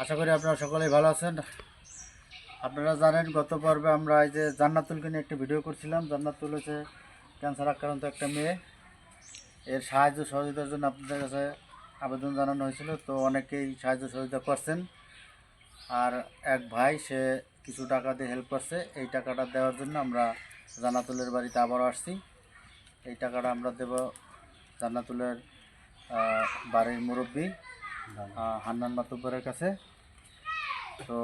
আশা করি আপনারা সকলেই ভালো আছেন। আপনারা জানেন, গত পর্বে আমরা এই যে জান্নাতুলকে নিয়ে একটা ভিডিও করছিলাম। জান্নাতুল হচ্ছে ক্যান্সার আক্রান্ত একটা মেয়ে। এর সাহায্য সহযোগিতার জন্য আপনাদের কাছে আবেদন জানানো হয়েছিল। তো অনেকেই সাহায্য সহযোগিতা করছেন। আর এক ভাই, সে কিছু টাকা দিয়ে হেল্প করছে। এই টাকাটা দেওয়ার জন্য আমরা জান্নাতুলের বাড়িতে আবারও আসছি। এই টাকাটা আমরা দেব জান্নাতুলের বাড়ির মুরব্বী। হান্নান মাতুব্বরের কাছে। তো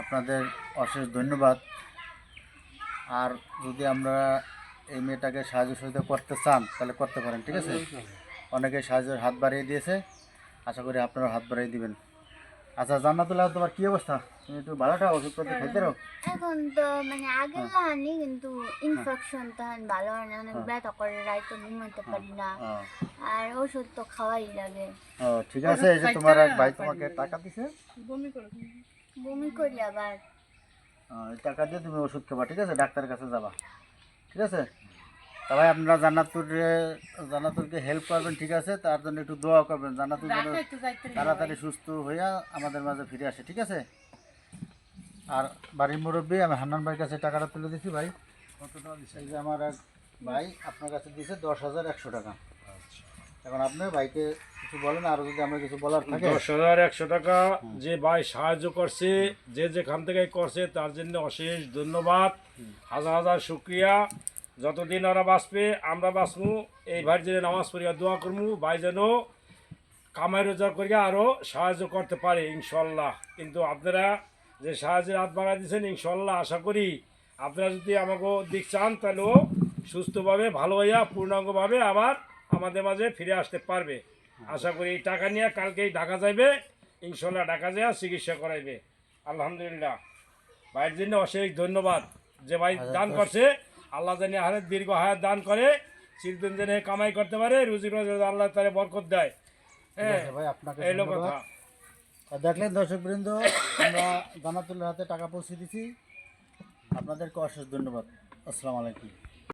আপনাদের অশেষ ধন্যবাদ। আর যদি আমরা এই মেয়েটাকে সাহায্য সহযোগিতা করতে চান তাহলে করতে পারেন ঠিক আছে? অনেকে সাহায্যের হাত বাড়িয়ে দিয়েছে। আশা করি আপনারা হাত বাড়িয়ে দিবেন। আচ্ছা জান্নাতুল্লাহ তোমার কী অবস্থা? তুমি একটু ভালোটা ওষুধপত্র খাইতে রো এখন তো মানে আগে লাগানি কিন্তু ইনফেকশন তখন ভালো হয় না অনেক ব্যথা করে রাইতে ঘুমাতে পারি না। আর ওষুধ তো খাওয়াই লাগে। ও ঠিক আছে এই যে তোমার এক ভাই তোমাকে টাকা দিছে। বমি করি আবার। আহ, টাকা দিয়ে তুমি ওষুধ খাবা ঠিক আছে? ডাক্তারের কাছে যাবা। ঠিক আছে? তা ভাই আপনারা জান্নাতুরে জান্নাতুরকে হেল্প করবেন ঠিক আছে? তার জন্য একটু দোয়া করবেন। জান্নাতুর যেন তাড়াতাড়ি সুস্থ হইয়া আমাদের মাঝে ফিরে আসে ঠিক আছে? আর বাড়ির মুরব্বী আমি হান্নান ভাইয়ের কাছে টাকাটা তুলে দিছি ভাই। কত টাকা দিচ্ছে এই যে আমার এক ভাই আপনার কাছে দিয়েছে দশ হাজার একশো টাকা। এখন আপনি ভাইকে কিছু বলেন আর যদি আমরা কিছু বলার থাকে। দশ হাজার একশো টাকা যে ভাই সাহায্য করছে যে যেখান থেকে করছে তার জন্য অশেষ ধন্যবাদ। হাজার হাজার শুক্রিয়া। যতদিন ওরা বাঁচবে আমরা বাঁচবো। এই ভাই যেন নামাজ পড়িয়া দোয়া করব ভাই যেন কামাই রোজগার করিয়া আরও সাহায্য করতে পারে ইনশাল্লাহ। কিন্তু আপনারা যে সাহায্যের হাত বাড়াই দিয়েছেন ইনশাল্লাহ আশা করি আপনারা যদি আমাকে দিক চান তাহলেও সুস্থভাবে ভালো হইয়া পূর্ণাঙ্গভাবে আবার আমাদের মাঝে ফিরে আসতে পারবে। আশা করি এই টাকা নিয়ে কালকেই ঢাকা যাইবে। ইনশাল্লাহ ঢাকা যায় চিকিৎসা করাইবে। আলহামদুলিল্লাহ। ভাইয়ের জন্য অশেষ ধন্যবাদ যে ভাই দান করছে। আল্লাহ জানি আহারে দীর্ঘ হায়াত দান করে চিরদিন যেন কামাই করতে পারে রুজি রোজ আল্লাহ তারে বরকত দেয়। হ্যাঁ ভাই আপনাকে এই লোক কথা। দেখলেন দর্শক বৃন্দ আমরা জানাতুল্লার হাতে টাকা পৌঁছে দিছি। আপনাদেরকে অশেষ ধন্যবাদ। আসসালামু আলাইকুম।